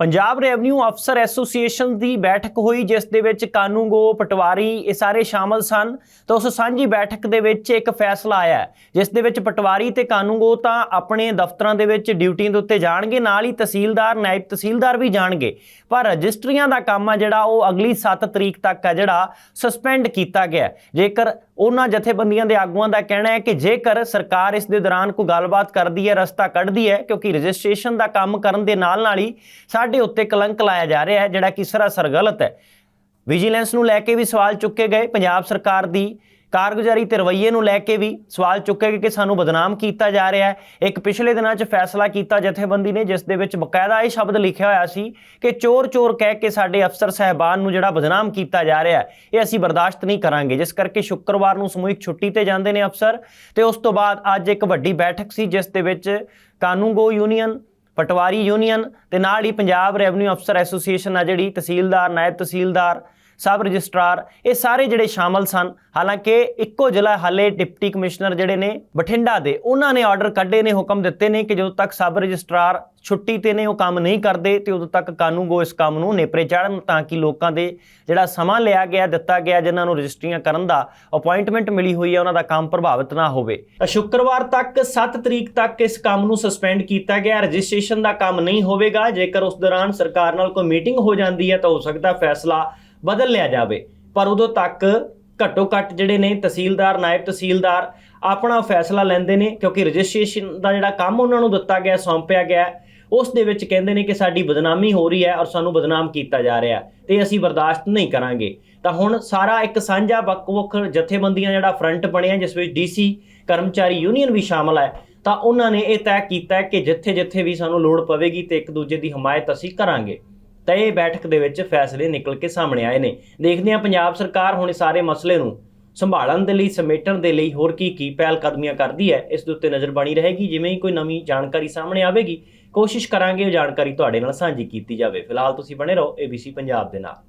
Punjab revenue ਅਫਸਰ association ਦੀ ਬੈਠਕ ਹੋਈ, ਜਿਸ ਦੇ ਵਿੱਚ ਕਾਨੂੰਗੋ ਪਟਵਾਰੀ ਇਹ ਸਾਰੇ ਸ਼ਾਮਲ ਸਨ। ਤਾਂ ਉਸ ਸਾਂਝੀ ਬੈਠਕ ਦੇ ਵਿੱਚ ਇੱਕ ਫੈਸਲਾ ਆਇਆ ਜਿਸ ਦੇ ਵਿੱਚ ਪਟਵਾਰੀ ਤੇ ਕਾਨੂੰਗੋ ਤਾਂ ਆਪਣੇ ਦਫ਼ਤਰਾਂ ਦੇ ਵਿੱਚ ਡਿਊਟੀ ਦੇ ਉੱਤੇ ਜਾਣਗੇ, ਨਾਲ ਹੀ ਤਹਿਸੀਲਦਾਰ, ਨਾਇਬ ਤਹਿਸੀਲਦਾਰ ਵੀ ਜਾਣਗੇ। ਪਰ ਰਜਿਸਟਰੀਆਂ ਦਾ ਕੰਮ ਆ ਜਿਹੜਾ, ਉਹ ਅਗਲੀ 7 ਤਰੀਕ ਤੱਕ ਆ ਜਿਹੜਾ ਸਸਪੈਂਡ ਕੀਤਾ ਗਿਆ ਜੇਕਰ ਉਹਨਾਂ ਜਥੇਬੰਦੀਆਂ ਦੇ ਆਗੂਆਂ ਦਾ ਕਹਿਣਾ ਹੈ ਕਿ ਜੇਕਰ ਸਰਕਾਰ ਇਸ ਦੇ ਦੌਰਾਨ ਕੋਈ ਗੱਲਬਾਤ ਕਰਦੀ ਹੈ, ਰਸਤਾ ਕੱਢਦੀ ਹੈ, ਕਿਉਂਕਿ ਰਜਿਸਟ੍ਰੇਸ਼ਨ ਦਾ ਕੰਮ ਕਰਨ ਦੇ ਨਾਲ ਨਾਲ ਹੀ ਸਾਡੇ ਉੱਤੇ ਕਲੰਕ ਲਾਇਆ ਜਾ ਰਿਹਾ ਹੈ, ਜਿਹੜਾ ਕਿ ਸਰਾਸਰ ਗਲਤ ਹੈ। ਵਿਜੀਲੈਂਸ ਨੂੰ ਲੈ ਕੇ ਵੀ ਸਵਾਲ ਚੁੱਕੇ ਗਏ, ਪੰਜਾਬ ਸਰਕਾਰ ਦੀ ਕਾਰਗੁਜ਼ਾਰੀ ਤੇ ਰਵੱਈਏ ਨੂੰ ਲੈ ਕੇ ਵੀ ਸਵਾਲ ਚੁੱਕੇ ਗਏ ਕਿ ਸਾਨੂੰ ਬਦਨਾਮ ਕੀਤਾ ਜਾ ਰਿਹਾ ਹੈ। ਇੱਕ ਪਿਛਲੇ ਦਿਨਾਂ 'ਚ ਫੈਸਲਾ ਕੀਤਾ ਜਥੇਬੰਦੀ ਨੇ, ਜਿਸ ਦੇ ਵਿੱਚ ਬਕਾਇਦਾ ਇਹ ਸ਼ਬਦ ਲਿਖਿਆ ਹੋਇਆ ਸੀ ਕਿ ਚੋਰ ਚੋਰ ਕਹਿ ਕੇ ਸਾਡੇ ਅਫਸਰ ਸਹਿਬਾਨ ਨੂੰ ਜਿਹੜਾ ਬਦਨਾਮ ਕੀਤਾ ਜਾ ਰਿਹਾ ਹੈ, ਇਹ ਅਸੀਂ ਬਰਦਾਸ਼ਤ ਨਹੀਂ ਕਰਾਂਗੇ। ਜਿਸ ਕਰਕੇ ਸ਼ੁੱਕਰਵਾਰ ਨੂੰ ਸਮੂਹਿਕ ਛੁੱਟੀ ਤੇ ਜਾਂਦੇ ਨੇ ਅਫਸਰ ਤੇ ਉਸ ਤੋਂ ਬਾਅਦ ਅੱਜ ਇੱਕ ਵੱਡੀ ਬੈਠਕ ਸੀ, ਜਿਸ ਦੇ ਵਿੱਚ ਕਾਨੂੰਗੋ ਯੂਨੀਅਨ ਪਟਵਾਰੀ ਯੂਨੀਅਨ ਤੇ ਨਾਲ ਹੀ ਪੰਜਾਬ ਰੈਵਨਿਊ ਅਫਸਰ ਐਸੋਸੀਏਸ਼ਨ ਆ ਜਿਹੜੀ ਤਹਿਸੀਲਦਾਰ ਨਾਇਬ ਤਹਿਸੀਲਦਾਰ ਸਬ ਰਜਿਸਟਰਾਰ, ਇਹ ਸਾਰੇ ਜਿਹੜੇ ਸ਼ਾਮਲ ਸਨ, ਹਾਲਾਂਕਿ ਇੱਕੋ ਜ਼ਿਲ੍ਹਾ ਹਾਲੇ ਡਿਪਟੀ ਕਮਿਸ਼ਨਰ ਜਿਹੜੇ ਨੇ ਬਠਿੰਡਾ ਦੇ, ਉਹਨਾਂ ਨੇ ਆਰਡਰ ਕੱਢੇ ਨੇ, ਹੁਕਮ ਦਿੱਤੇ ਨੇ ਕਿ ਜਦੋਂ ਤੱਕ ਸਬ ਰਜਿਸਟਰਾਰ ਛੁੱਟੀ ਤੇ ਨੇ, ਉਹ ਕੰਮ ਨਹੀਂ ਕਰਦੇ ਤੇ ਉਦੋਂ ਤੱਕ ਕਾਨੂੰਗੋ ਇਸ ਕੰਮ ਨੂੰ ਨੇਪਰੇ ਚਾੜਨ ਤਾਂ ਕਿ ਲੋਕਾਂ ਦੇ ਜਿਹੜਾ ਸਮਾਂ ਲਿਆ ਗਿਆ, ਦਿੱਤਾ ਗਿਆ, ਜਿਨ੍ਹਾਂ ਨੂੰ ਰਜਿਸਟਰੀਆਂ ਕਰਨ ਦਾ ਅਪਾਇੰਟਮੈਂਟ ਮਿਲੀ ਹੋਈ ਹੈ, ਉਹਨਾਂ ਦਾ ਕੰਮ ਪ੍ਰਭਾਵਿਤ ਨਾ ਹੋਵੇ। ਸ਼ੁੱਕਰਵਾਰ ਤੱਕ 7 ਤਰੀਕ ਤੱਕ ਇਸ ਕੰਮ ਨੂੰ ਸਸਪੈਂਡ ਕੀਤਾ ਗਿਆ, ਰਜਿਸਟ੍ਰੇਸ਼ਨ ਦਾ ਕੰਮ ਨਹੀਂ ਹੋਵੇਗਾ, ਜੇਕਰ ਉਸ ਦੌਰਾਨ ਸਰਕਾਰ ਨਾਲ ਕੋਈ ਮੀਟਿੰਗ ਹੋ ਜਾਂਦੀ ਹੈ, ਤਾਂ ਹੋ ਸਕਦਾ ਫੈਸਲਾ ਬਦਲ ਲਿਆ ਜਾਵੇ। ਪਰ ਉਦੋਂ ਤੱਕ ਘੱਟੋ ਘੱਟ ਜਿਹੜੇ ਨੇ ਤਹਿਸੀਲਦਾਰ, ਨਾਇਬ ਤਹਿਸੀਲਦਾਰ ਆਪਣਾ ਫੈਸਲਾ ਲੈਂਦੇ ਨੇ, ਕਿਉਂਕਿ ਰਜਿਸਟ੍ਰੇਸ਼ਨ ਦਾ ਜਿਹੜਾ ਕੰਮ ਉਹਨਾਂ ਨੂੰ ਦਿੱਤਾ ਗਿਆ, ਸੌਂਪਿਆ ਗਿਆ, ਉਸ ਦੇ ਵਿੱਚ ਕਹਿੰਦੇ ਨੇ ਕਿ ਸਾਡੀ ਬਦਨਾਮੀ ਹੋ ਰਹੀ ਹੈ ਔਰ ਸਾਨੂੰ ਬਦਨਾਮ ਕੀਤਾ ਜਾ ਰਿਹਾ ਹੈ ਤੇ ਅਸੀਂ ਬਰਦਾਸ਼ਤ ਨਹੀਂ ਕਰਾਂਗੇ। ਤਾਂ ਹੁਣ ਸਾਰਾ ਇੱਕ ਸਾਂਝਾ ਵੱਖ-ਵੱਖ ਜਥੇਬੰਦੀਆਂ ਜਿਹੜਾ ਫਰੰਟ ਬਣਿਆ, ਜਿਸ ਵਿੱਚ ਡੀਸੀ ਕਰਮਚਾਰੀ ਯੂਨੀਅਨ ਵੀ ਸ਼ਾਮਲ ਹੈ, ਤਾਂ ਉਹਨਾਂ ਨੇ ਇਹ ਤੈਅ ਕੀਤਾ ਕਿ ਜਿੱਥੇ-ਜਿੱਥੇ ਵੀ ਸਾਨੂੰ ਲੋੜ ਪਵੇਗੀ ਤੇ ਇੱਕ ਦੂਜੇ ਦੀ ਹਮਾਇਤ ਅਸੀਂ ਕਰਾਂਗੇ। ਤਾਂ ਇਹ ਬੈਠਕ ਦੇ ਵਿੱਚ ਫੈਸਲੇ ਨਿਕਲ ਕੇ ਸਾਹਮਣੇ ਆਏ ਨੇ। ਦੇਖਦੇ ਹਾਂ ਪੰਜਾਬ ਸਰਕਾਰ ਹੁਣ ਸਾਰੇ ਮਸਲੇ ਨੂੰ ਸੰਭਾਲਣ ਦੇ ਲਈ, ਸਮੇਟਣ ਦੇ ਲਈ ਹੋਰ ਕੀ ਕੀ ਪਹਿਲ ਕਦਮੀਆਂ ਕਰਦੀ ਹੈ, ਇਸ ਦੇ ਉੱਤੇ ਨਜ਼ਰ ਬਣੀ ਰਹੇਗੀ। ਜਿਵੇਂ ਹੀ ਕੋਈ ਨਵੀਂ ਜਾਣਕਾਰੀ ਸਾਹਮਣੇ ਆਵੇਗੀ, ਕੋਸ਼ਿਸ਼ ਕਰਾਂਗੇ ਉਹ ਜਾਣਕਾਰੀ ਤੁਹਾਡੇ ਨਾਲ ਸਾਂਝੀ ਕੀਤੀ ਜਾਵੇ। ਫਿਲਹਾਲ ਤੁਸੀਂ ਬਣੇ ਰਹੋ ABC ਪੰਜਾਬ ਦੇ ਨਾਲ।